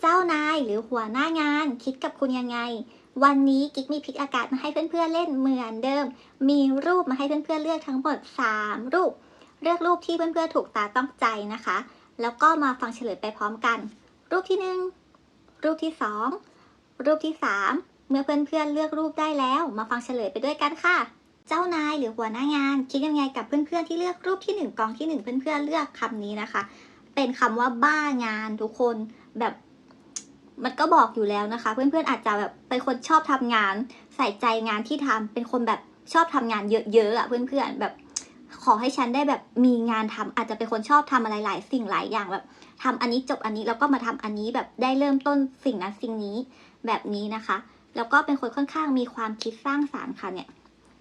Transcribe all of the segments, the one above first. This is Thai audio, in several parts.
เจ้านายหรือหัวหน้างาน คิดกับคุณยังไง วันนี้กิ๊กมีพลิกอากาศมาให้เพื่อนๆเล่นเหมือนเดิม มีรูปมาให้เพื่อนๆเลือกทั้งหมด 3 รูป เลือกรูปที่เพื่อนๆถูกตาต้องใจนะคะ แล้วก็มาฟังเฉลยไปพร้อมกัน รูปที่ 1 รูปที่ 2 รูปที่ 3 เมื่อเพื่อนๆเลือกรูปได้แล้ว มาฟังเฉลยไปด้วยกันค่ะเจ้านายหรือหัวหน้างาน คิดยังไงกับเพื่อนๆที่เลือกรูปที่ 1กองที่ 1 เพื่อนๆเลือกคำนี้นะคะ เป็นคำว่าบ้างานทุกคนแบบ มันก็บอกอยู่แล้วนะคะ เพื่อนๆอาจจะแบบเป็นคนชอบทำงาน ใส่ใจงานที่ทำเป็นคนแบบชอบทำงานเยอะๆอะเพื่อนๆแบบขอให้ฉันได้แบบมีงานทำอาจจะเป็นคนชอบทำอะไรหลาย สิ่งหลายอย่างแบบทำอันนี้จบอันนี้แล้วก็มาทำอันนี้แบบได้เริ่มต้นสิ่งนั้นสิ่งนี้แบบนี้นะคะ แล้วก็เป็นคนค่อนข้างมีความคิดสร้างสารรค์ค่ะเนี่ย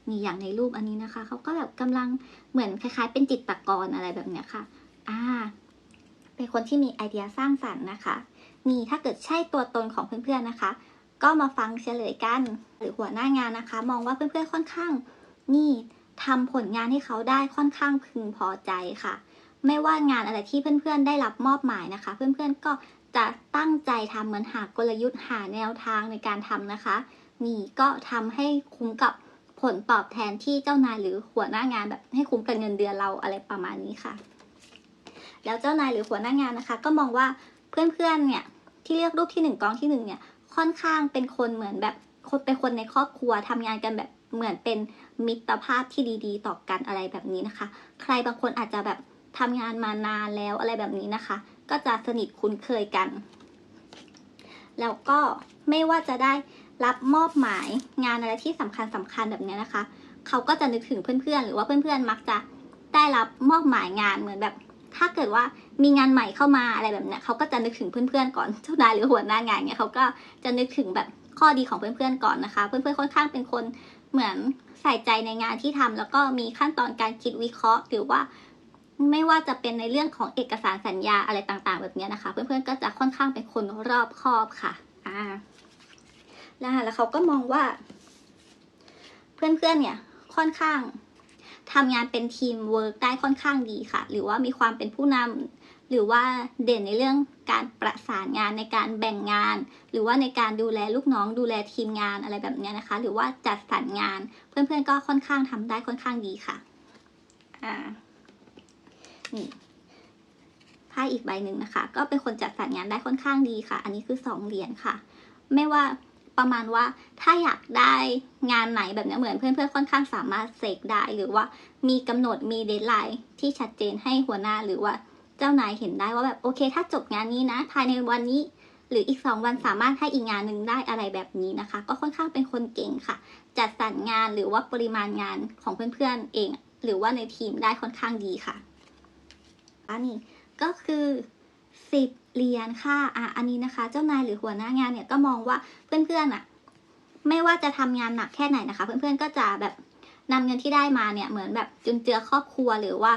มีอย่างในรูปอันนี้นะคะเขาก็แบบกำลังเหมือนคล้าย ๆ เป็นจิตรกรอะไรแบบเนี้ยค่ะ อ่า เป็นคนที่มีไอเดียสร้างสรรค์นะคะ นี่ถ้าเกิดใช่ตัวตนของเพื่อนๆนะคะ ก็มาฟังเฉลยกัน หรือหัวหน้างานนะคะ มองว่าเพื่อนๆค่อนข้าง นี่ทำผลงานให้เขาได้ค่อนข้างพึงพอใจค่ะ ไม่ว่างานอะไรที่เพื่อนๆ ได้รับมอบหมายนะคะ เพื่อนๆก็จะตั้งใจทำเหมือนหากลยุทธ์หาแนวทางในการทำนะคะ นี่ก็ทำให้คุ้มกับผลตอบแทนที่เจ้านายหรือหัวหน้างานแบบให้คุ้มกับเงินเดือนเราอะไรประมาณนี้ค่ะ แล้วเจ้านายหรือหัวหน้างานนะคะ ก็มองว่า เพื่อนๆเนี่ยที่เลือกรูปที่หนึ่งกองที่หนึ่งเนี่ยค่อนข้างเป็นคนเหมือนแบบคนเป็นคนในครอบครัวทำงานกันแบบเหมือนเป็นมิตรภาพที่ดี ๆ ต่อกันอะไรแบบนี้นะคะ ใครบางคนอาจจะแบบทำงานมานานแล้วอะไรแบบนี้นะคะ ก็จะสนิทคุ้นเคยกัน แล้วก็ไม่ว่าจะได้รับมอบหมายงานอะไรที่สำคัญสำคัญแบบนี้นะคะ เขาก็จะนึกถึงเพื่อนๆ หรือว่าเพื่อนๆ มักจะได้รับมอบหมายงานเหมือนแบบ ถ้าเกิดว่ามีงานใหม่เข้ามาอะไรแบบเนี้ยเขาก็จะนึกถึงเพื่อนๆก่อนเจ้านายหรือหัวหน้างานเนี่ยเขาก็จะนึกถึงแบบข้อดีของเพื่อนๆก่อนนะคะ เพื่อนๆค่อนข้างเป็นคนเหมือนใส่ใจในงานที่ทำแล้วก็มีขั้นตอนการคิดวิเคราะห์ หรือว่า ไม่ว่าจะเป็นในเรื่องของเอกสารสัญญาอะไรต่างๆ แบบนี้นะคะ เพื่อนๆก็จะค่อนข้างเป็นคนรอบคอบค่ะอ่าแล้วเขาก็มองว่า เพื่อนๆเนี่ยค่อนข้าง ทำงานเป็นทีมเวิร์กได้ค่อนข้างดีค่ะ หรือว่ามีความเป็นผู้นำหรือว่าเด่นในเรื่องการประสานงานในการแบ่งงาน หรือว่าในการดูแลลูกน้อง ดูแลทีมงานอะไรแบบนี้นะคะ หรือว่าจัดสรรงาน เพื่อนๆก็ค่อนข้างทำได้ค่อนข้างดีค่ะอ่านี่ไพ่อีกใบหนึ่งนะคะ ก็เป็นคนจัดสรรงานได้ค่อนข้างดีค่ะ อันนี้คือสองเหรียญค่ะ ไม่ว่า ประมาณว่าถ้าอยากได้งานไหนแบบนี้เหมือนเพื่อนๆค่อนข้างสามารถเสกได้หรือว่ามีกำหนดมีเดทไลน์ที่ชัดเจนให้หัวหน้าหรือว่าเจ้านายเห็นได้ว่าแบบโอเค ถ้าจบงานนี้นะ ภายในวันนี้หรืออีกสองวันสามารถให้อีกงานหนึ่งได้อะไรแบบนี้นะคะ ก็ค่อนข้างเป็นคนเก่งค่ะ จัดสรรงานหรือว่าปริมาณงานของเพื่อนๆเอง หรือว่าในทีมได้ค่อนข้างดีค่ะอันนี้ก็คือ สิบเหรียญค่ะอะ อันนี้นะคะ เจ้านายหรือหัวหน้างานเนี่ยก็มองว่าเพื่อนๆอะ ไม่ว่าจะทำงานหนักแค่ไหนนะคะ เพื่อนๆก็จะแบบนำเงินที่ได้มาเนี่ยเหมือนแบบจุนเจือครอบครัวหรือว่า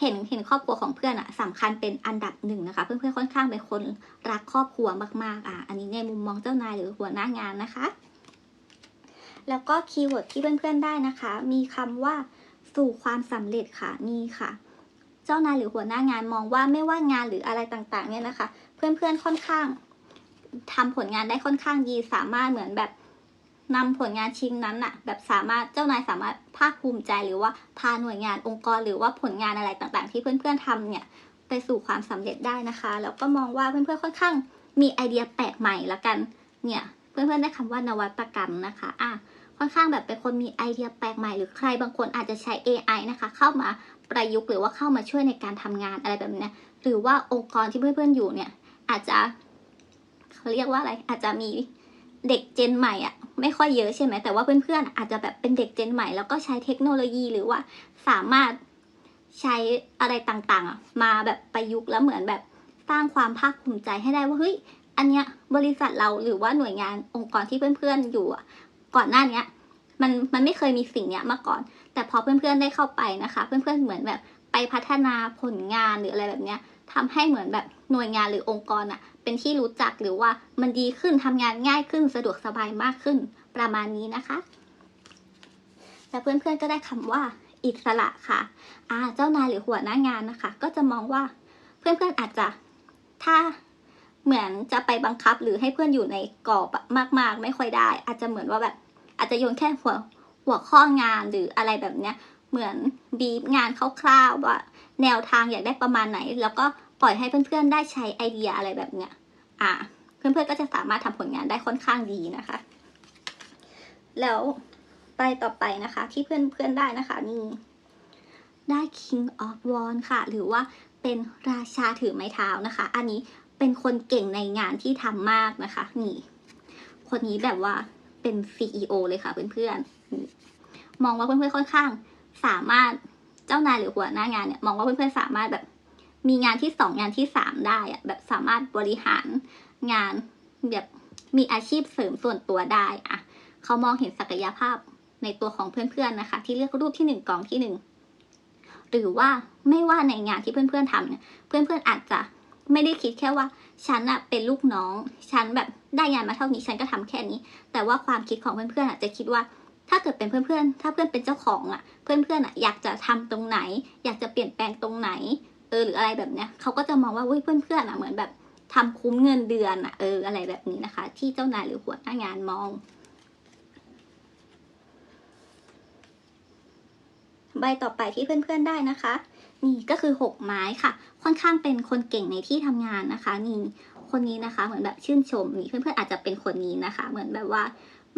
เห็นเห็นครอบครัวของเพื่อนอะสำคัญเป็นอันดับหนึ่งนะคะ เพื่อนๆค่อนข้างเป็นคนรักครอบครัวมากๆอะอันนี้ในมุมมองเจ้านายหรือหัวหน้างานนะคะ แล้วก็คีย์เวิร์ดที่เพื่อนๆได้นะคะ มีคำว่าสู่ความสำเร็จค่ะนี่ค่ะ เจ้านายหรือหัวหน้างานมองว่าไม่ว่างานหรืออะไรต่างๆ เนี่ยนะคะ เพื่อนๆค่อนข้างทำผลงานได้ค่อนข้างดีสามารถเหมือนแบบนำผลงานชิ้นนั้นอะแบบสามารถเจ้านายสามารถภาคภูมิใจหรือว่าพาหน่วยงานองค์กรหรือว่าผลงานอะไรต่างๆ ที่เพื่อนๆทำเนี่ยไปสู่ความสำเร็จได้นะคะแล้วก็มองว่าเพื่อนๆค่อนข้างมีไอเดียแปลกใหม่ละกันเนี่ยเพื่อนๆได้คำว่านวัตกรรมนะคะอะ ค่อนข้างแบบเป็นคนมีไอเดียแปลกใหม่หรือใครบางคนอาจจะใช้ AI นะคะ เข้ามาประยุกต์หรือว่าเข้ามาช่วยในการทำงานอะไรแบบนี้หรือว่าองค์กรที่เพื่อนๆอยู่เนี่ย อาจจะเขาเรียกว่าอะไรอาจจะมีเด็กเจนใหม่อะไม่ค่อยเยอะใช่ไหมแต่ว่าเพื่อนๆอาจจะแบบเป็นเด็กเจนใหม่แล้วก็ใช้เทคโนโลยีหรือว่าสามารถใช้อะไรต่างๆมาแบบประยุกต์แล้วเหมือนแบบสร้างความภาคภูมิใจให้ได้ว่าเฮ้ยอันเนี้ยบริษัทเราหรือว่าหน่วยงานองค์กรที่เพื่อนๆอยู่อะ ก่อนหน้าเนี้ยมันมันไม่เคยมีสิ่งเนี้ยมาก่อน แต่พอเพื่อนๆได้เข้าไปนะคะ เพื่อนๆเหมือนแบบไปพัฒนาผลงานหรืออะไรแบบเนี้ยทำให้เหมือนแบบหน่วยงานหรือองค์กรอะเป็นที่รู้จักหรือว่ามันดีขึ้นทำงานง่ายขึ้นสะดวกสบายมากขึ้นประมาณนี้นะคะและเพื่อนๆก็ได้คำว่าอิสระค่ะอ่าเจ้านายหรือหัวหน้างานนะคะ ก็จะมองว่าเพื่อนๆอาจจะถ้าเหมือนจะไปบังคับหรือให้เพื่อนอยู่ในกรอบมาก ๆ ไม่ค่อยได้ อาจจะเหมือนว่าแบบ อาจจะโยนแค่หัวหัวข้องานหรืออะไรแบบเนี้ยเหมือนบีบงานคร่าวๆว่าแนวทางอยากได้ประมาณไหน แล้วก็ปล่อยให้เพื่อนๆได้ใช้ไอเดียอะไรแบบเนี้ยอ่าเพื่อนๆก็จะสามารถทำผลงานได้ค่อนข้างดีนะคะ แล้วไปต่อไปนะคะ ที่เพื่อนๆได้นะคะนี่ได้ King of w a n d ค่ะ หรือว่าเป็นราชาถือไม้เท้านะคะ อันนี้เป็นคนเก่งในงานที่ทำมากนะคะ นี่ คนนี้แบบว่า เป็น CEO เลยค่ะเพื่อนๆ มองว่าเพื่อนๆค่อนข้าง สามารถเจ้านายหรือหัวหน้างานเนี่ยมองว่าเพื่อนๆสามารถแบบมีงานที่สองงานที่สามได้อะแบบสามารถบริหารงานแบบมีอาชีพเสริมส่วนตัวได้อะเขามองเห็นศักยภาพในตัวของเพื่อนๆนะคะ ที่เลือกรูปที่หนึ่งกองที่หนึ่งหรือว่าไม่ว่าในงานที่เพื่อนๆทำเนี่ยเพื่อนๆอาจจะ ไม่ได้คิดแค่ว่าฉันอะเป็นลูกน้อง ฉันแบบได้งานมาเท่านี้ฉันก็ทำแค่นี้ แต่ว่าความคิดของเพื่อนๆอาจะคิดว่า ถ้าเกิดเป็นเพื่อนๆ ถ้าเพื่อนเป็นเจ้าของอะเพื่อนๆอะอยากจะทำตรงไหน อยากจะเปลี่ยนแปลงตรงไหน เออหรืออะไรแบบเนี้ยเขาก็จะมองว่าเว้ยเพื่อนๆอะเหมือนแบบทำคุ้มเงินเดือนอะเอออะไรแบบนี้นะคะ ที่เจ้านายหรือหัวหน้างานมอง ใบต่อไปที่เพื่อนๆได้นะคะ นี่ก็คือหกไม้ค่ะ ค่อนข้างเป็นคนเก่งในที่ทำงานนะคะ นี่คนนี้นะคะ เหมือนแบบชื่นชมนี่เพื่อนๆอาจจะเป็นคนนี้นะคะ เหมือนแบบว่า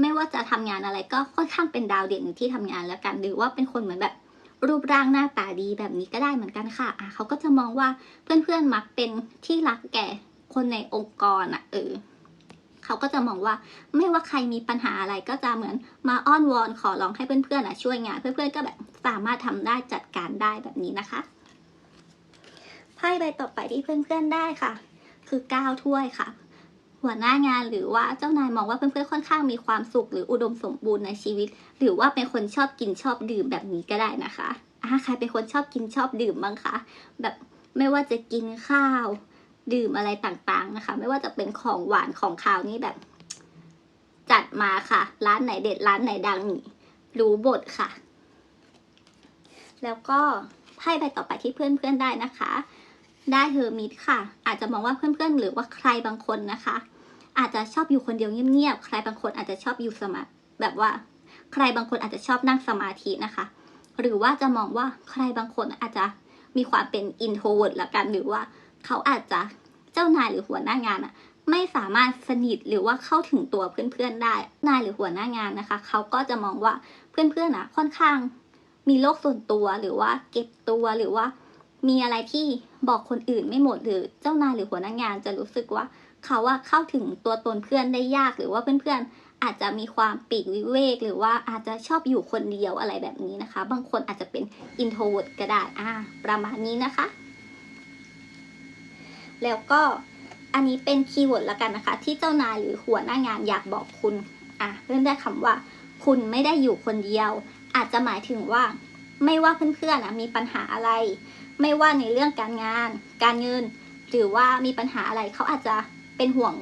ไม่ว่าจะทำงานอะไรก็ค่อนข้างเป็นดาวเด่นในที่ทำงานแล้วกัน หรือว่าเป็นคนเหมือนแบบรูปร่างหน้าตาดีแบบนี้ก็ได้เหมือนกันค่ะะเขาก็จะมองว่าเพื่อนๆมักเป็นที่รักแก่คนในองค์กรอะเออ เขาก็จะมองว่าไม่ว่าใครมีปัญหาอะไรก็จะเหมือนมาอ้อนวอนขอร้องให้เพื่อนๆอะช่วยงานเพื่อนๆก็แบบสามารถทำได้จัดการได้แบบนี้นะคะไพ่ใบต่อไปที่เพื่อนๆได้ค่ะ คือเก้าถ้วยค่ะ หัวหน้างานหรือว่าเจ้านายมองว่าเพื่อนๆค่อนข้างมีความสุขหรืออุดมสมบูรณ์ในชีวิต หรือว่าเป็นคนชอบกินชอบดื่มแบบนี้ก็ได้นะคะอ่าใครเป็นคนชอบกินชอบดื่มบ้างคะแบบไม่ว่าจะกินข้าว ดื่มอะไรต่างๆนะคะ ไม่ว่าจะเป็นของหวานของคาวนี่แบบ จัดมาค่ะ ร้านไหนเด็ดร้านไหนดังนี่รู้บทค่ะ แล้วก็ไพ่ใบต่อไปที่เพื่อนๆได้นะคะ ได้เฮอร์มิตค่ะ อาจจะมองว่าเพื่อนๆ หรือว่าใครบางคนนะคะ อาจจะชอบอยู่คนเดียวเงียบๆใครบางคนอาจจะชอบอยู่สมาแบบว่า ใครบางคนอาจจะชอบนั่งสมาธินะคะ หรือว่าจะมองว่าใครบางคนอาจจะมีความเป็นอินโทรเวิร์ดละกันหรือว่า เขาอาจจะเจ้านายหรือหัวหน้างานอะไม่สามารถสนิทหรือว่าเข้าถึงตัวเพื่อนๆได้ นายหรือหัวหน้างานนะคะ เขาก็จะมองว่าเพื่อนๆอะค่อนข้าง มีโลกส่วนตัวหรือว่าเก็บตัวหรือว่า มีอะไรที่บอกคนอื่นไม่หมดหรือเจ้านายหรือหัวหน้างานจะรู้สึกว่า เขาว่าเข้าถึงตัวตนเพื่อนได้ยากหรือว่าเพื่อนๆอาจจะมีความปีกวิเวก หรือว่าอาจจะชอบอยู่คนเดียวอะไรแบบนี้นะคะ บางคนอาจจะเป็น introvert ก็ได้อ่าประมาณนี้นะคะ แล้วก็อันนี้เป็นคีย์เวิร์ดละกันนะคะ ที่เจ้านายหรือหัวหน้างานอยากบอกคุณอะเริ่มได้คำว่า คุณไม่ได้อยู่คนเดียว อาจจะหมายถึงว่า ไม่ว่าเพื่อนๆอะมีปัญหาอะไร ไม่ว่าในเรื่องการงาน การเงิน หรือว่ามีปัญหาอะไรเขาอาจจะเป็นห่วง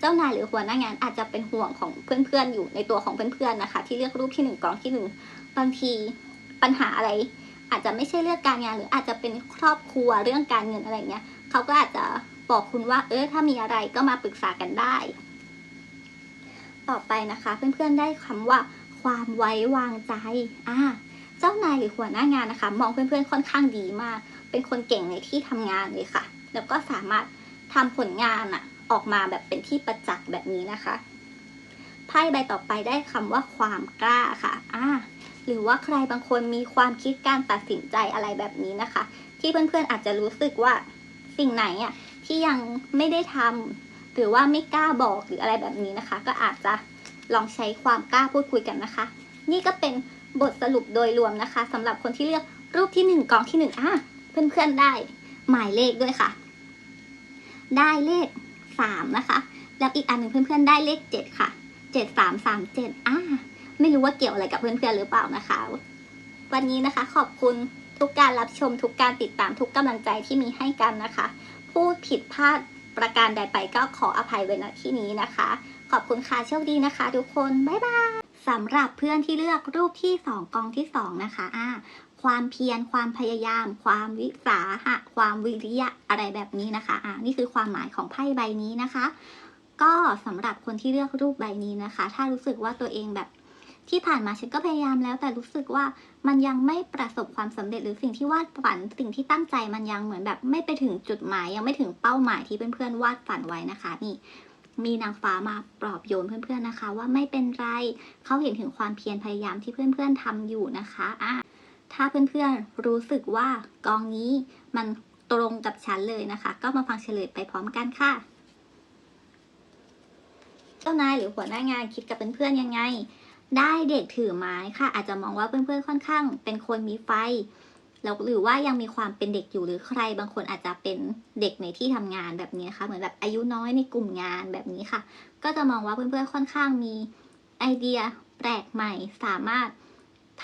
เจ้านายหรือหัวหน้างานอาจจะเป็นห่วงของเพื่อนๆอยู่ในตัวของเพื่อนๆนะคะ ที่เลือกรูปที่หนึ่งกองที่หนึ่งบางทีปัญหาอะไร อาจจะไม่ใช่เรื่องการงานหรืออาจจะเป็นครอบครัวเรื่องการเงินอะไรเงี้ย เขาก็อาจจะบอกคุณว่า เออถ้ามีอะไรก็มาปรึกษากันได้ ต่อไปนะคะ เพื่อนๆได้คำว่า ความไว้วางใจอ่าเจ้านายหรือหัวหน้างานนะคะ มองเพื่อนๆค่อนข้างดีมาก เป็นคนเก่งในที่ทำงานเลยค่ะ แล้วก็สามารถทำผลงานอะออกมาแบบเป็นที่ประจักษ์แบบนี้นะคะไพ่ใบต่อไปได้คำว่าความกล้าค่ะอ่าหรือว่าใครบางคนมีความคิดการตัดสินใจอะไรแบบนี้นะคะ ที่เพื่อนๆอาจจะรู้สึกว่า สิ่งไหนอะที่ยังไม่ได้ทำหรือว่าไม่กล้าบอกหรืออะไรแบบนี้นะคะ ก็อาจจะลองใช้ความกล้าพูดคุยกันนะคะ นี่ก็เป็นบทสรุปโดยรวมนะคะสำหรับคนที่เลือกรูปที่หนึ่งกองที่หนึ่งอะเพื่อนๆได้หมายเลขด้วยค่ะ ได้เลขสามนะคะ แล้วอีกอันหนึ่งเพื่อนๆได้เลขเจ็ดค่ะเจ็ดสามสามเจ็ดอ่าไม่รู้ว่าเกี่ยวอะไรกับเพื่อนๆหรือเปล่านะคะ วันนี้นะคะขอบคุณ ทุกการรับชมทุกการติดตามทุกกำลังใจที่มีให้กันนะคะพูดผิดพลาดประการใดไปก็ขออภัยไว้ณที่นี้นะคะ ขอบคุณค่ะโชคดีนะคะ ทุกคนบ๊ายบายสำหรับเพื่อนที่เลือกรูปที่ 2 กองที่ 2 นะคะอ่าความเพียรความพยายาม ความวิสาหะ ความวิริยะอะไรแบบนี้นะคะอ่านี่คือความหมายของไพ่ใบนี้นะคะ ก็สำหรับคนที่เลือกรูปใบนี้นะคะ ถ้ารู้สึกว่าตัวเองแบบ ที่ผ่านมาฉันก็พยายามแล้ว แต่รู้สึกว่ามันยังไม่ประสบความสำเร็จหรือสิ่งที่วาดฝันสิ่งที่ตั้งใจมันยังเหมือนแบบไม่ไปถึงจุดหมาย ยังไม่ถึงเป้าหมายที่เพื่อนๆวาดฝันไว้นะคะนี่มีนางฟ้ามาปลอบโยนเพื่อนๆนะคะ ว่าไม่เป็นไรเขาเห็นถึงความเพียรพยายามที่เพื่อนๆทำอยู่นะคะอะถ้าเพื่อนๆรู้สึกว่ากองนี้มันตรงกับฉันเลยนะคะ ก็มาฟังเฉลยไปพร้อมกันค่ะ เจ้านายหรือหัวหน้างานคิดกับเพื่อนๆยังไง ได้เด็กถือไม้ค่ะ อาจจะมองว่าเพื่อนๆค่อนข้าง เป็นคนมีไฟแล้วหรือว่ายังมีความเป็นเด็กอยู่หรือใครบางคนอาจจะเป็นเด็กในที่ทำงานแบบนี้ค่ะ เหมือนแบบอายุน้อยในกลุ่มงานแบบนี้ค่ะ ก็จะมองว่าเพื่อนๆค่อนข้างมีไอเดียแปลกใหม่สามารถ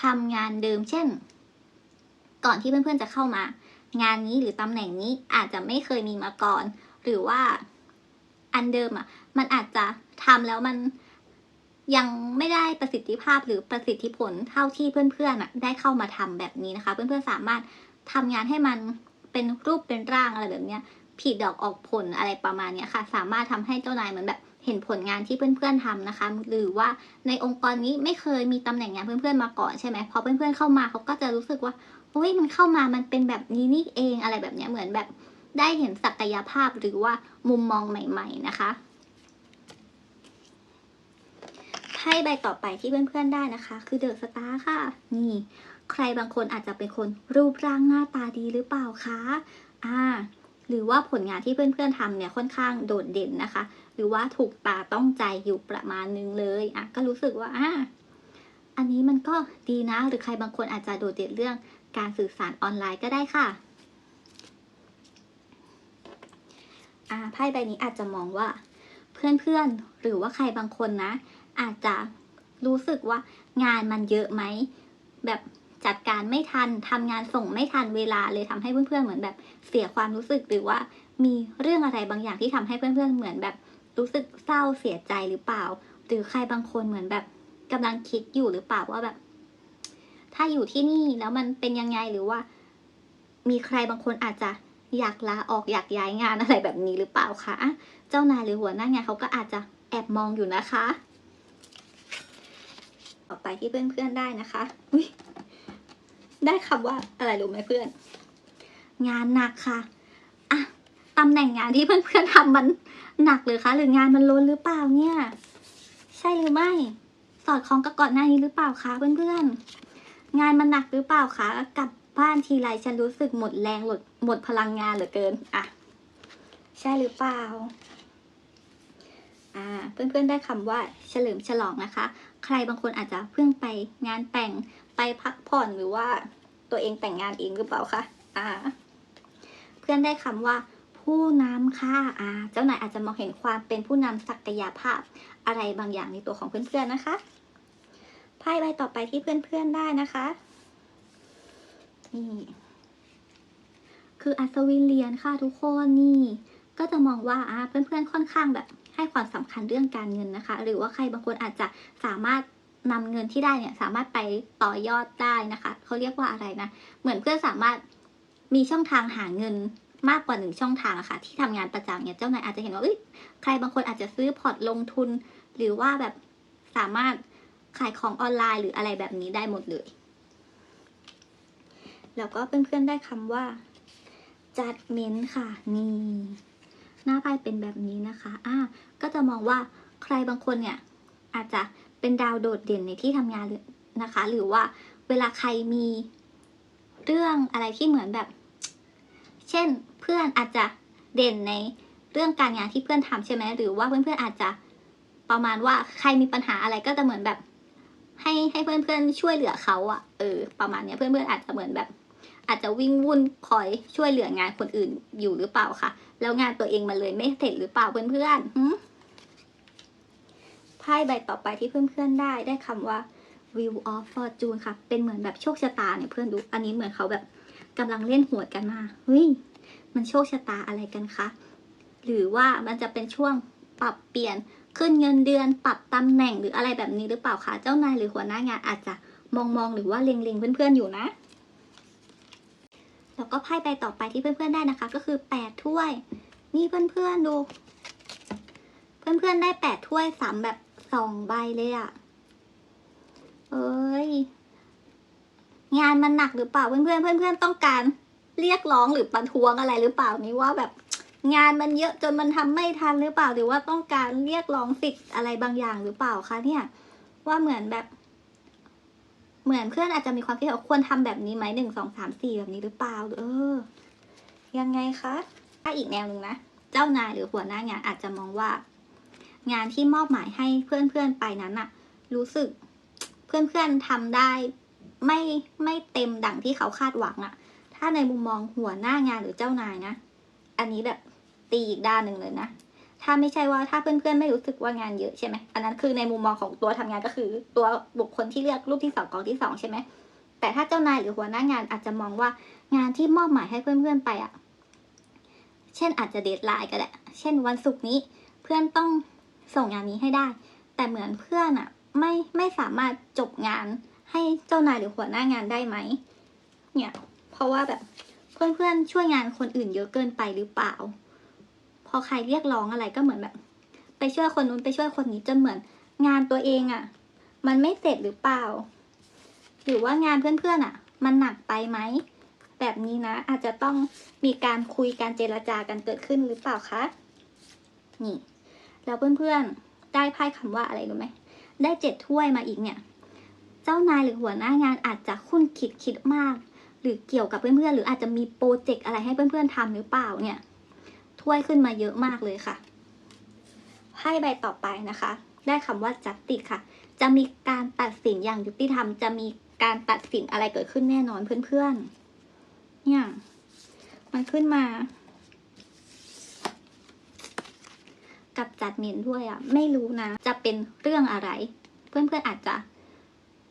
ทำงานเดิม เช่น ก่อนที่เพื่อนๆจะเข้ามา งานนี้หรือตำแหน่งนี้อาจจะไม่เคยมีมาก่อน หรือว่าอันเดิมอะ มันอาจจะทำแล้วมัน ยังไม่ได้ประสิทธิภาพหรือประสิทธิผลเท่าที่เพื่อนๆได้เข้ามาทำแบบนี้นะคะ เพื่อนๆสามารถทำงานให้มันเป็นรูปเป็นร่างอะไรแบบเนี้ยผิดดอกออกผลอะไรประมาณนี้ค่ะ สามารถทำให้เจ้านายเหมือนแบบเห็นผลงานที่เพื่อนๆทำนะคะ หรือว่าในองค์กรนี้ไม่เคยมีตำแหน่งงานเพื่อนๆมาก่อนใช่ไหมพอเพื่อนๆเข้ามาเขาก็จะรู้สึกว่าโอ้ยมันเข้ามามันเป็นแบบนี้นี่เองอะไรแบบเนี้ยเหมือนแบบได้เห็นศักยภาพหรือว่ามุมมองใหม่ ๆ นะคะ ไพ่ใบต่อไปที่เพื่อนๆได้นะคะ คือเดอะสตาร์ค่ะ นี่ ใครบางคนอาจจะเป็นคนรูปร่างหน้าตาดีหรือเปล่าคะอ่าหรือว่าผลงานที่เพื่อนๆทำเนี่ยค่อนข้างโดดเด่นนะคะ หรือว่าถูกตาต้องใจอยู่ประมาณนึงเลยอะก็รู้สึกว่าอ่าอันนี้มันก็ดีนะ หรือใครบางคนอาจจะโดดเด่นเรื่องการสื่อสารออนไลน์ก็ได้ค่ะอ่าไพ่ใบนี้อาจจะมองว่า เพื่อนๆหรือว่าใครบางคนนะ อาจจะรู้สึกว่างานมันเยอะไหม แบบจัดการไม่ทันทำงานส่งไม่ทันเวลาเลยทำให้เพื่อนๆเหมือนแบบเสียความรู้สึกหรือว่ามีเรื่องอะไรบางอย่างที่ทำให้เพื่อนๆเหมือนแบบรู้สึกเศร้าเสียใจหรือเปล่า หรือใครบางคนเหมือนแบบกำลังคิดอยู่หรือเปล่าว่าแบบ ถ้าอยู่ที่นี่แล้วมันเป็นยังไงหรือว่า มีใครบางคนอาจจะอยากลาออกอยากย้ายงานอะไรแบบนี้หรือเปล่าคะเจ้านายหรือหัวหน้างานเขาก็อาจจะแอบมองอยู่นะคะ ต่อไปที่เพื่อนๆได้นะคะอุ๊ยได้คำว่าอะไรรู้ไหมเพื่อน งานหนักค่ะอะตำแหน่งงานที่เพื่อนๆทำมันหนักหรือคะ หรืองานมันล้นหรือเปล่าเนี่ย ใช่หรือไม่ สอดคล้องกับก่อนหน้านี้หรือเปล่าคะเพื่อนๆงานมันหนักหรือเปล่าคะกลับบ้านทีไรฉันรู้สึกหมดแรงหมดหมดพลังงานเหลือเกินอะใช่หรือเปล่าอ่าเพื่อนๆได้คำว่าเฉลิมฉลองนะคะ ใครบางคนอาจจะเพิ่งไปงานแต่งไปพักผ่อนหรือว่าตัวเองแต่งงานเองหรือเปล่าคะอ่า เพื่อนได้คำว่า ผู้นำค่ะอ่า เจ้านายอาจจะมองเห็นความเป็นผู้นำศักยภาพ อะไรบางอย่างในตัวของเพื่อนๆนะคะไพ่ใบต่อไปที่เพื่อนๆได้นะคะนี่คืออัศวินเรียนค่ะทุกคนนี่ ก็จะมองว่าอ่าเพื่อนๆค่อนข้างแบบ ให้ความสำคัญเรื่องการเงินนะคะ หรือว่าใครบางคนอาจจะสามารถนำเงินที่ได้เนี่ยสามารถไปต่อยอดได้นะคะเขาเรียกว่าอะไรนะ เหมือนเพื่อสามารถมีช่องทางหาเงินมากกว่าหนึ่งช่องทางอะคะ่ะ ที่ทำงานประจำเนี่ยเจ้านายอาจจะเห็นว่าใครบางคนอาจจะซื้อพอร์ตลงทุน หรือว่าแบบสามารถขายของออนไลน์หรืออะไรแบบนี้ได้หมดเลย แล้วก็เพื่อนๆได้คำว่าจัดเม้นค่ะนี่ น้าไพ่เป็นแบบนี้นะคะอ่าก็จะมองว่าใครบางคนเนี่ยอาจจะเป็นดาวโดดเด่นในที่ทำงานนะคะ หรือว่าเวลาใครมีเรื่องอะไรที่เหมือนแบบ เช่นเพื่อนอาจจะเด่นในเรื่องการงานที่เพื่อนทำใช่ไหมหรือว่าเพื่อนๆอาจจะประมาณว่าใครมีปัญหาอะไรก็จะเหมือนแบบ ให้ให้เพื่อนๆช่วยเหลือเขาอะเออประมาณเนี้ยเพื่อนๆอาจจะเหมือนแบบ อาจจะวิ่งวุ่นคอยช่วยเหลืองานคนอื่นอยู่หรือเปล่าคะ แล้วงานตัวเองมันเลยไม่เสร็จหรือเปล่าเพื่อนๆไพ่ใบต่อไปที่เพื่อนๆได้ได้คำว่า Wheel of Fortune ค่ะ เป็นเหมือนแบบโชคชะตาเนี่ยเพื่อนดู อันนี้เหมือนเขาแบบกำลังเล่นหวยกันมา เฮ้ย มันโชคชะตาอะไรกันคะ หรือว่ามันจะเป็นช่วงปรับเปลี่ยนขึ้นเงินเดือนปรับตำแหน่งหรืออะไรแบบนี้หรือเปล่าคะ เจ้านายหรือหัวหน้างานอาจจะมองมองหรือว่าเล็งๆเพื่อนๆอยู่นะ แล้วก็ไพ่ใบต่อไปที่เพื่อนๆได้นะคะ ก็คือแปดถ้วย นี่เพื่อนๆดู เพื่อนๆได้แปดถ้วยสามแบบสองใบเลยอะ่ะ เอ้ย งานมันหนักหรือเปล่าเพื่อนๆเพื่อนๆต้องการเรียกร้องหรือประท้วงอะไรหรือเปล่านี่ว่าแบบงานมันเยอะจนมันทำไม่ทันหรือเปล่าหรือว่าต้องการเรียกร้องสิทธิ์อะไรบางอย่างหรือเปล่าคะเนี่ยว่าเหมือนแบบ เหมือนเพื่อนอาจจะมีความคิดว่าควรทำแบบนี้ไหมหนึ่งสองสามสี่แบบนี้หรือเปล่าเออ ยังไงคะ ถ้าอีกแนวหนึ่งนะ เจ้านายหรือหัวหน้างานอาจจะมองว่า งานที่มอบหมายให้เพื่อนๆไปนั้นอะรู้สึกเพื่อนๆทำได้ไม่ไม่เต็มดังที่เขาคาดหวังอะถ้าในมุมมองหัวหน้างานหรือเจ้านายนะ อันนี้แบบตีอีกด้านหนึ่งเลยนะ ถ้าไม่ใช่ว่าถ้าเพื่อนๆไม่รู้สึกว่างานเยอะใช่ไหมอันนั้นคือในมุมมองของตัวทำงานก็คือ ตัวบุคคลที่เลือกรูปที่สองกองที่สองใช่ไหมแต่ถ้าเจ้านายหรือหัวหน้างานอาจจะมองว่างานที่มอบหมายให้เพื่อนๆไปอะเช่นอาจจะเดทไลน์ก็ได้เช่นวันศุกร์นี้เพื่อนต้องส่งงานนี้ให้ได้ แต่เหมือนเพื่อนอะไม่ไม่สามารถจบงานให้เจ้านายหรือหัวหน้างานได้ไหมเนี่ย เพราะว่าแบบเพื่อนๆช่วยงานคนอื่นเยอะเกินไปหรือเปล่า พอใครเรียกร้องอะไรก็เหมือนแบบ ไปช่วยคนนู้นไปช่วยคนนี้จนเหมือน งานตัวเองอะ่ะ มันไม่เสร็จหรือเปล่า หรือว่างานเพื่อนๆอะ มันหนักไปไหมแบบนี้นะ อาจจะต้องมีการคุยการเจรจากันเกิดขึ้นหรือเปล่าคะนี่ แล้วเพื่อนๆได้ไพ่คำว่าอะไรรู้ไหมได้เจ็ดถ้วยมาอีกเนี่ย เจ้านายหรือหัวหน้างานอาจจะคุ้นคิดคิดมาก หรือเกี่ยวกับเพื่อนๆหรืออาจจะมีโปรเจกต์อะไรให้เพื่อนๆทำหรือเปล่าเนี่ย ถ้วยขึ้นมาเยอะมากเลยค่ะไพ่ใบต่อไปนะคะ ได้คำว่าจัดติค่ะ จะมีการตัดสินอย่างยุติธรรม จะมีการตัดสินอะไรเกิดขึ้นแน่นอนเพื่อนๆ เนี่ย มันขึ้นมา กับจัดเมนด้วยอะ่ะ ไม่รู้นะ จะเป็นเรื่องอะไร เพื่อนๆ อาจจะ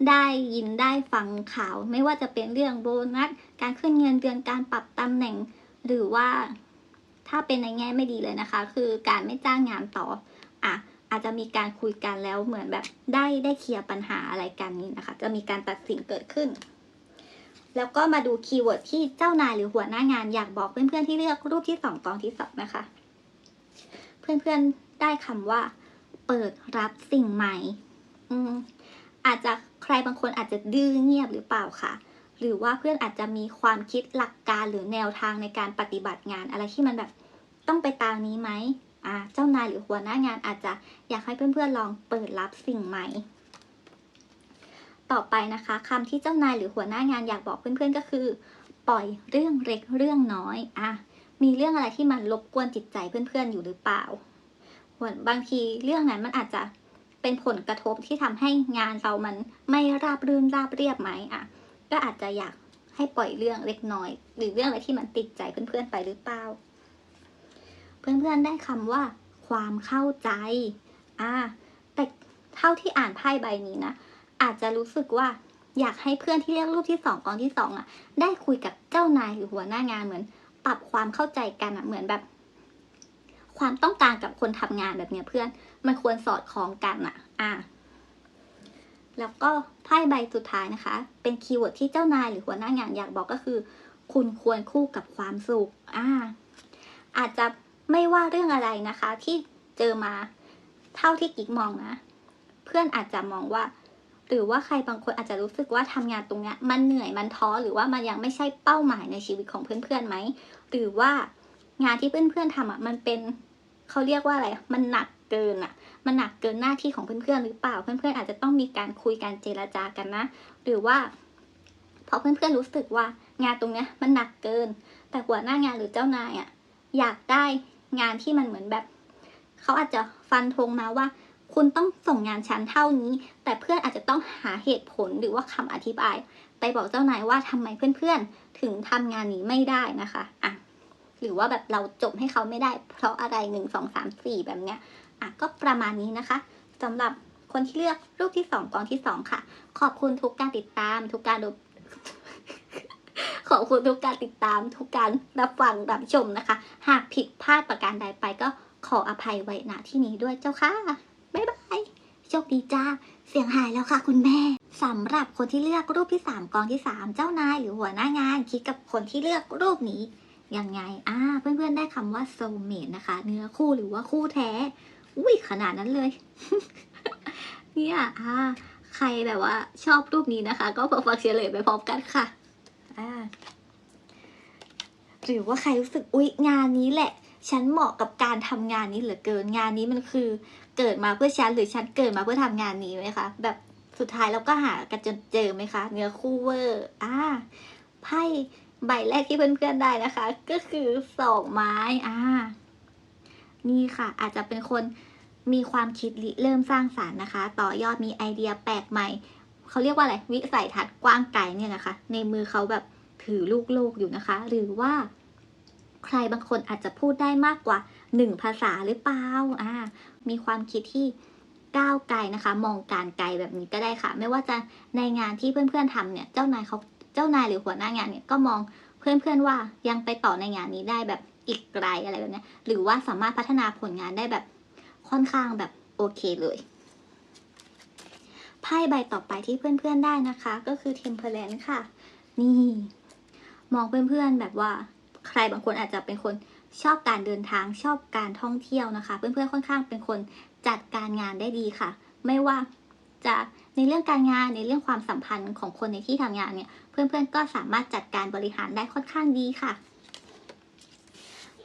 ได้ยินได้ฟังข่าว ไม่ว่าจะเป็นเรื่องโบนัส การขึ้นเงินเดือน การปรับตำแหน่ง หรือว่า ถ้าเป็นในแง่ไม่ดีเลยนะคะ คือการไม่จ้างงานต่ออะอาจจะมีการคุยกันแล้วเหมือนแบบได้ได้เคลียร์ปัญหาอะไรกันนี้นะคะ จะมีการตัดสินเกิดขึ้น แล้วก็มาดูคีย์เวิร์ดที่เจ้านายหรือหัวหน้างานอยากบอกเพื่อนๆที่เลือกรูปที่สองกองที่สองนะคะ เพื่อนๆได้คำว่า เปิดรับสิ่งใหม่ อืมอาจจะใครบางคนอาจจะดื้อเงียบหรือเปล่าค่ะ หรือว่าเพื่อนอาจจะมีความคิดหลักการหรือแนวทางในการปฏิบัติงาน อะไรที่มันแบบต้องไปตามนี้ไหมอ่าเจ้านายหรือหัวหน้างานอาจจะอยากให้เพื่อนๆลองเปิดรับสิ่งใหม่ ต่อไปนะคะคำที่เจ้านายหรือหัวหน้างานอยากบอกเพื่อนๆก็คือ ปล่อยเรื่องเล็กเรื่องน้อยอะมีเรื่องอะไรที่มันรบกวนจิตใจเพื่อนๆอยู่หรือเปล่าบางทีเรื่องนั้นมันอาจจะเป็นผลกระทบที่ทำให้งานเรามันไม่ราบรื่นราบเรียบไหมอะ ก็อาจจะอยากให้ปล่อยเรื่องเล็กน้อย หรือเรื่องอะไรที่มันติดใจเพื่อนๆไปหรือเปล่า เพื่อนๆได้คำว่า ความเข้าใจอ่าแต่เท่าที่อ่านไพ่ใบนี้นะอาจจะรู้สึกว่าอยากให้เพื่อนที่เรียกรูปที่สองกองที่สองอะ ได้คุยกับเจ้านายหรือหัวหน้างานเหมือน ปรับความเข้าใจกันอะเหมือนแบบ ความต้องการกับคนทำงานแบบเนี้ยเพื่อนมันควรสอดคล้องกันอะ อ่า แล้วก็ไพ่ใบสุดท้ายนะคะ เป็นคีย์เวิร์ดที่เจ้านายหรือหัวหน้างานอยากบอกก็คือ คุณควรคู่กับความสุขอ่าอาจจะไม่ว่าเรื่องอะไรนะคะ ที่เจอมาเท่าที่กิ๊กมองนะ เพื่อนอาจจะมองว่า หรือว่าใครบางคนอาจจะรู้สึกว่าทำงานตรงเนี้ยมันเหนื่อยมันท้อหรือว่ามันยังไม่ใช่เป้าหมายในชีวิตของเพื่อนๆไหมหรือว่างานที่เพื่อนๆทำอะมันเป็นเขาเรียกว่าอะไร มันหนักเกินอะ มันหนักเกินหน้าที่ของเพื่อนๆหรือเปล่า เพื่อนๆอาจจะต้องมีการคุยการเจรจากันนะ หรือว่าเพราะเพื่อนๆรู้สึกว่างานตรงเนี้ยมันหนักเกิน แต่หัวหน้างานหรือเจ้านายอะอยากได้งานที่มันเหมือนแบบเขาอาจจะฟันธงมาว่า คุณต้องส่งงานชั้นเท่านี้ แต่เพื่อนอาจจะต้องหาเหตุผลหรือว่าคำอธิบาย ไปบอกเจ้านายว่าทำไมเพื่อนๆ ถึงทำงานนี้ไม่ได้นะคะอะหรือว่าแบบเราจบให้เขาไม่ได้ เพราะอะไรหนึ่งสองสามสี่แบบเนี้ย อะก็ประมาณนี้นะคะสำหรับคนที่เลือกรูปที่สองกองที่สองค่ะ ขอบคุณทุกการติดตาม ทุกการดูขอบคุณทุกการติดตามทุกการรับฟังรับชมนะคะ หากผิดพลาดประการใดไปก็ขออภัยไว้ณที่นี้ด้วยเจ้าค่ะ บ๊ายบาย โชคดีจ้า เสียงหายแล้วค่ะคุณแม่สำหรับคนที่เลือกรูปที่ 3 กองที่ 3 เจ้านายหรือหัวหน้างาน คิดกับคนที่เลือกรูปนี้ยังไงอ่าเพื่อนๆได้คำว่า soulmate นะคะ เนื้อคู่หรือว่าคู่แท้ อุ้ยขนาดนั้นเลย เนี่ยอ่าใครแบบว่า ชอบรูปนี้นะคะ ก็ฟังเฉลยไปพร้อมกันค่ะอ่าหรือว่าใครรู้สึกอุ๊ยงานนี้แหละ ฉันเหมาะกับการทำงานนี้เหลือเกินงานนี้มันคือ เกิดมาเพื่อฉันหรือฉันเกิดมาเพื่อทำงานนี้ไหมคะ แบบสุดท้ายเราก็หากันจนเจอไหมคะ เนื้อคู่เวอร์อ่าไพ่ใบแรกที่เพื่อนๆได้นะคะ ก็คือสองไม้อ่านี่ค่ะ อาจจะเป็นคน มีความคิดริเริ่มสร้างสารรค์นะคะ ต่อยอดมีไอเดียแปลกใหม่ เขาเรียกว่าอะไรวิสัยทัศน์กว้างไกลเนี่ยนะคะ ในมือเขาแบบถือลูกโลกอยู่นะคะ หรือว่า ใครบางคนอาจจะพูดได้มากกว่าหนึ่งภาษาหรือเปล่าอ่า มีความคิดที่ก้าวไกลนะคะ มองการไกลแบบนี้ก็ได้ค่ะ ไม่ว่าจะในงานที่เพื่อนๆทำเนี่ย เจ้านายเขาเจ้านายหรือหัวหน้างานเนี่ยก็มองเพื่อนๆว่ายังไปต่อในงานนี้ได้แบบอีกไกลอะไรแบบนี้หรือว่าสามารถพัฒนาผลงานได้แบบ ค่อนข้างแบบโอเคเลยไพ่ใบต่อไปที่เพื่อนๆได้นะคะ ก็คือ Temperance ค่ะ นี่ มองเพื่อนๆแบบว่า ใครบางคนอาจจะเป็นคนชอบการเดินทางชอบการท่องเที่ยวนะคะ เพื่อนๆค่อนข้างเป็นคนจัดการงานได้ดีค่ะ ไม่ว่าจะในเรื่องการงานในเรื่องความสัมพันธ์ของคนในที่ทำงานเนี่ย เพื่อนๆก็สามารถจัดการบริหารได้ค่อนข้างดีค่ะ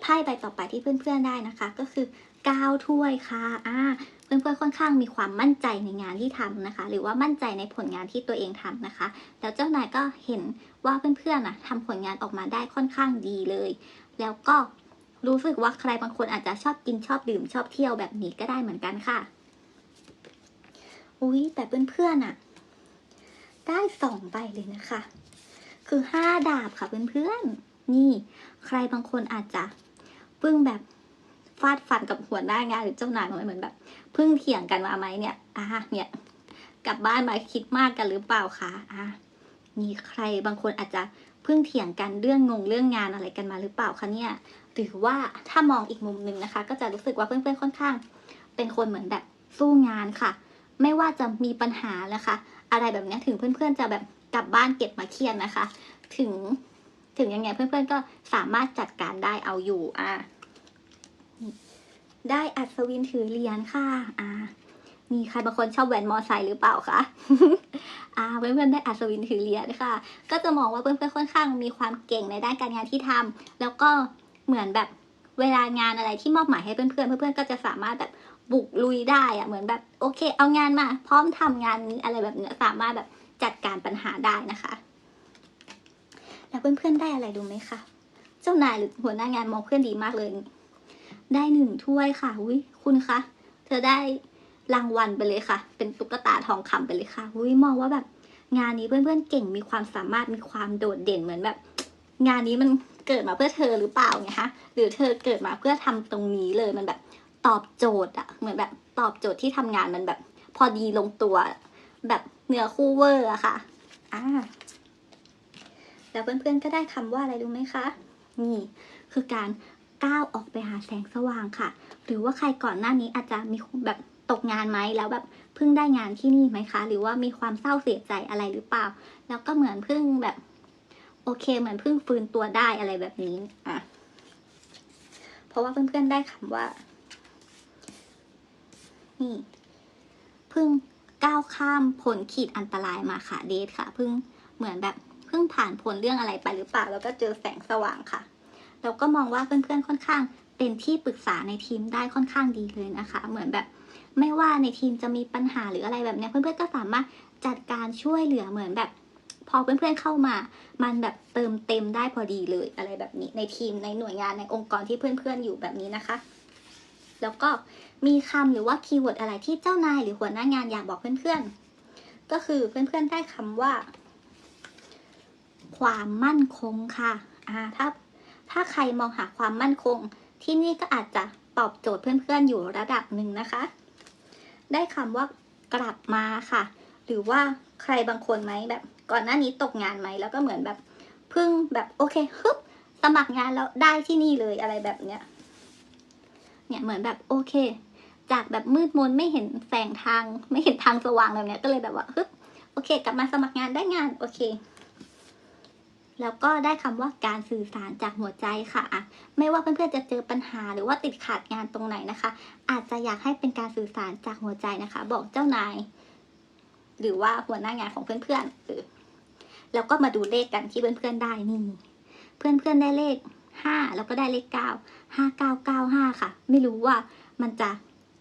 ไพ่ใบต่อไปที่เพื่อนๆได้นะคะ ก็คือ ก้าถ้วยค่ะอ่าเพื่อนๆค่อนข้างมีความมั่นใจในงานที่ทำนะคะ หรือว่ามั่นใจในผลงานที่ตัวเองทำนะคะ แล้วเจ้านายก็เห็นว่าเพื่อนๆน่ะทำผลงานออกมาได้ค่อนข้างดีเลย แล้วก็รู้สึกว่าใครบางคนอาจจะชอบกินชอบดื่มชอบเที่ยวแบบนี้ก็ได้เหมือนกันค่ะ อุ้ยแต่เพื่อนๆอะ ได้สองใบเลยนะคะ คือห้าดาบค่ะเพื่อนๆ นี่ ใครบางคนอาจจะเพิ่งแบบ ฟาดฟันกับหัวหน้างานหรือเจ้านายเหมือนแบบเพิ่งเถียงกันมาไหมเนี่ยอ่าเนี่ย กลับบ้านมาคิดมากกันหรือเปล่าคะอ่ามีใครบางคนอาจจะเพิ่งเถียงกันเรื่องงงเรื่องงานอะไรกันมาหรือเปล่าคะเนี่ยหรือว่าถ้ามองอีกมุมหนึ่งนะคะ ก็จะรู้สึกว่าเพื่อนๆค่อนข้าง เป็นคนเหมือนแบบสู้งานค่ะ ไม่ว่าจะมีปัญหานะคะ อะไรแบบนี้ถึงเพื่อนๆจะแบบกลับบ้านเก็บมาเครียดนะคะ ถึงถึงยังไงเพื่อนๆก็สามารถจัดการได้เอาอยู่อ่า ได้อัศวินถือเหรียญค่ะ อ่า มีใครบางคนชอบแหวนมอไซค์หรือเปล่าคะ อ่า เพื่อนๆได้อัศวินถือเหรียญค่ะ ก็จะมองว่าเพื่อนๆค่อนข้างมีความเก่งในด้านการงานที่ทำแล้วก็เหมือนแบบเวลางานอะไรที่มอบหมายให้เพื่อนๆ เพื่อนๆ ก็จะสามารถแบบบุกลุยได้อะเหมือนแบบโอเค เอางานมา พร้อมทำงานนี้อะไรแบบนี้สามารถแบบจัดการปัญหาได้นะคะ แล้วเพื่อนๆ ได้อะไรดูไหมคะ เจ้านายหรือหัวหน้างานมองเพื่อนดีมากเลย ได้หนึ่งถ้วยค่ะอุ้ยคุณคะเธอได้รางวัลไปเลยค่ะ เป็นตุ๊กตาทองคำไปเลยค่ะอุ้ยมองว่าแบบ งานนี้เพื่อนๆเก่งมีความสามารถมีความโดดเด่นเหมือนแบบ งานนี้มันเกิดมาเพื่อเธอหรือเปล่าไงคะหรือเธอเกิดมาเพื่อทำตรงนี้เลยมันแบบตอบโจทย์อะเหมือนแบบตอบโจทย์ที่ทำงานมันแบบ พอดีลงตัว แบบเนื้อคู่เวอร์อะค่ะอ่าแล้วเพื่อนๆก็ได้คำว่าอะไรรู้ไหมคะนี่คือการ ก้าวออกไปหาแสงสว่างค่ะ หรือว่าใครก่อนหน้านี้อาจจะมีแบบตกงานไหมแล้วแบบเพิ่งได้งานที่นี่ไหมคะ หรือว่ามีความเศร้าเสียใจอะไรหรือเปล่า แล้วก็เหมือนเพิ่งแบบ โอเคเหมือนเพิ่งฟื้นตัวได้อะไรแบบนี้อะเพราะว่าเพื่อนๆได้คำว่า นี่เพิ่งก้าวข้ามพ้นขีดอันตรายมาค่ะเดทค่ะเพิ่งเหมือนแบบเพิ่งผ่านพ้นเรื่องอะไรไปหรือเปล่า แล้วก็เจอแสงสว่างค่ะ แล้วก็มองว่าเพื่อนๆค่อนข้างเป็นที่ปรึกษาในทีมได้ค่อนข้างดีเลยนะคะ เหมือนแบบไม่ว่าในทีมจะมีปัญหาหรืออะไรแบบนี้เพื่อนๆก็สามารถจัดการช่วยเหลือเหมือนแบบ พอเพื่อนๆเข้ามา มันแบบเติมเต็มได้พอดีเลยอะไรแบบนี้ในทีมในหน่วยงานในองค์กรที่เพื่อนๆอยู่แบบนี้นะคะ แล้วก็มีคำหรือว่าคีย์เวิร์ดอะไรที่เจ้านายหรือหัวหน้างานอยากบอกเพื่อนๆ ก็คือเพื่อนๆได้คำว่า ความมั่นคงค่ะอ่าถ้า ถ้าใครมองหาความมั่นคง ที่นี่ก็อาจจะตอบโจทย์เพื่อนๆอยู่ระดับหนึ่งนะคะ ได้คำว่ากลับมาค่ะ หรือว่าใครบางคนไหมแบบ ก่อนหน้านี้ตกงานไหมแล้วก็เหมือนแบบเพิ่งแบบโอเคฮึบสมัครงานแล้วได้ที่นี่เลยอะไรแบบเนี้ยเนี่ยเหมือนแบบโอเค จากแบบมืดมนไม่เห็นแสงทาง ไม่เห็นทางสว่างแบบเนี้ยก็เลยแบบว่าฮึบโอเค กลับมาสมัครงานได้งานโอเค แล้วก็ได้คำว่าการสื่อสารจากหัวใจค่ะ ไม่ว่าเพื่อนๆจะเจอปัญหาหรือว่าติดขัดงานตรงไหนนะคะ อาจจะอยากให้เป็นการสื่อสารจากหัวใจนะคะ บอกเจ้านาย หรือว่าหัวหน้างานของเพื่อนๆเออแล้วก็มาดูเลขกันที่เพื่อนๆได้นี่เพื่อนๆได้เลขห้าแล้วก็ได้เลขเก้าห้าเก้าเก้าห้าค่ะ ไม่รู้ว่ามันจะ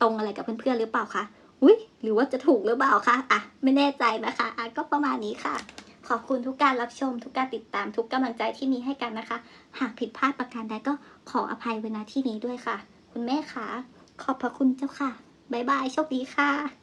ตรงอะไรกับเพื่อนๆหรือเปล่าคะอุ้ยหรือว่าจะถูกหรือเปล่าคะอะไม่แน่ใจนะคะอะก็ประมาณนี้ค่ะ อบคุณทุกการรับชม ทุกการติดตาม ทุกกำลังใจที่มีให้กันนะคะ หากผิดพลาดประการใดก็ขออภัยเวลาที่นี้ด้วยค่ะ คุณแม่คะขอบพระคุณเจ้าค่ะ บ๊ายบาย โชคดีค่ะ